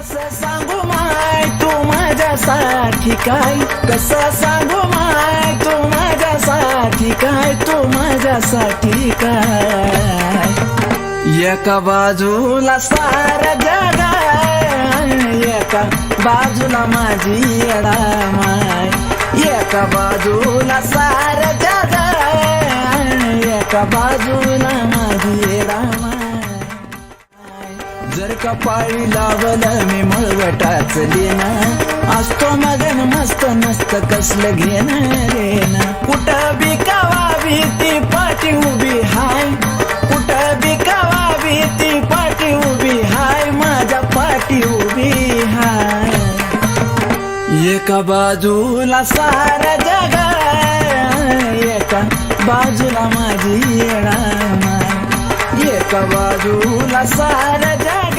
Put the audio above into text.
कसं सांगू माय तू माझ्यासाठी काय? कसं सांगू माय तू माझ्यासाठी काय? तू माझ्यासाठी काय? एका बाजूला सार जग आहे, एका बाजूला माझी येडा माय. एका बाजूला सारा जग आहे, एका बाजूला माझी येडा माय. जर का पाळी लावलं मी मळवटाच ना असतो मगन मस्त नसत कसलं घेणं रेना कुठं कवा ती पाठी उभी हाय. कुठं बिकावा ती पाठी उभी हाय. माझ्या पाठी उभी हाय. एका बाजूला सारा जगा एका बाजूला माझी येणार बाजूला सारा जग